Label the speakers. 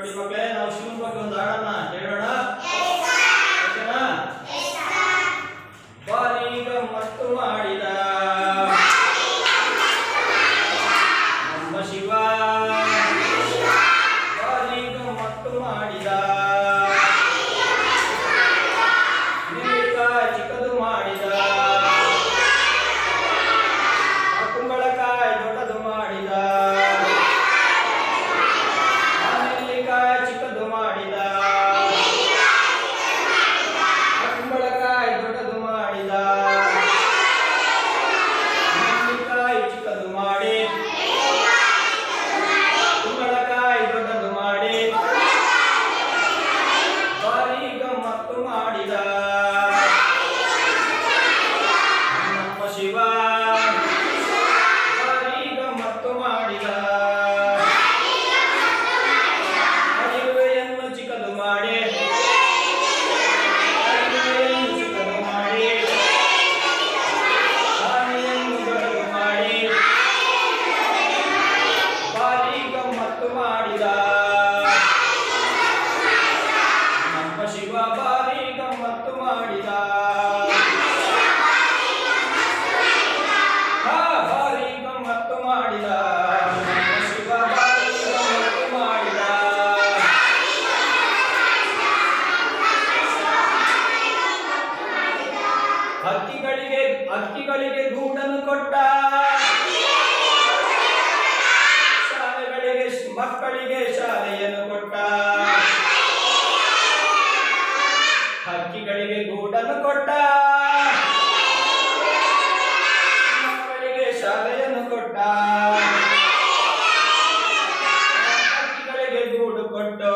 Speaker 1: ನೋಡಿ ಮಕ್ಕಳೇ ನಾವು ಶಿವನ ಬಗ್ಗೆ ಒಂದು ಹಾಡನ್ನ ಹೇಳೋಣ ಬಾರಿ ಗಮ್ಮತ್ತು ಮಾಡಿ ಹಕ್ಕಿಗಳಿಗೆ ಹಕ್ಕಿಗಳಿಗೆ ಗೂಡನ್ನು ಕೊಟ್ಟ. ಶಾಲೆಗಳಿಗೆ, ಮಕ್ಕಳಿಗೆ ಶಾಲೆಯನ್ನು ಕೊಟ್ಟ. ಹಕ್ಕಿಗಳಿಗೆ ಗೂಡನ್ನು ಕೊಟ್ಟ. ಮಕ್ಕಳಿಗೆ ಶಾಲೆಯನ್ನು ಕೊಟ್ಟ. ಹಕ್ಕಿಗಳಿಗೆ ಗೂಡು ಕೊಟ್ಟು.